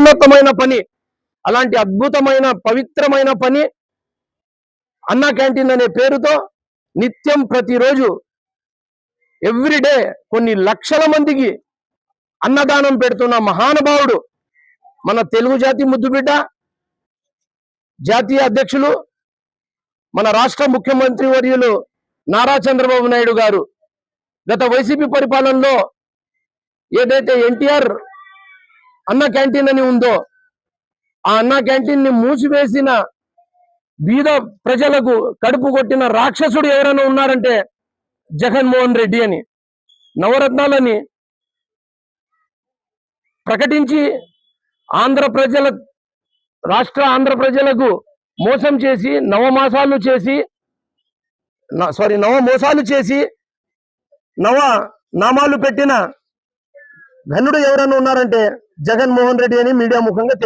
మహోన్నతమైన పని అలాంటి అద్భుతమైన పవిత్రమైన పని అన్నా క్యాంటీన్ అనే పేరుతో నిత్యం ప్రతిరోజు ఎవ్రీడే కొన్ని లక్షల మందికి అన్నదానం పెడుతున్న మహానుభావుడు మన తెలుగు జాతి ముద్దుబిడ్డ జాతీయ అధ్యక్షులు మన రాష్ట్ర ముఖ్యమంత్రి వర్యులు నారా చంద్రబాబు నాయుడు గారు. గత వైసీపీ పరిపాలనలో ఏదైతే ఎన్టీఆర్ అన్న క్యాంటీన్ అని ఉందో ఆ అన్న క్యాంటీన్ని మూసివేసిన బీద ప్రజలకు కడుపు కొట్టిన రాక్షసుడు ఎవరైనా ఉన్నారంటే జగన్మోహన్ రెడ్డి అని. నవరత్నాలని ప్రకటించి ఆంధ్ర ప్రజల రాష్ట్ర ఆంధ్ర ప్రజలకు మోసం చేసి నవమాసాలు చేసి సారీ నవ మోసాలు చేసి నవ నామాలు పెట్టిన ఘనుడు ఎవరన్నా ఉన్నారంటే జగన్మోహన్ రెడ్డి అని మీడియా ముఖంగా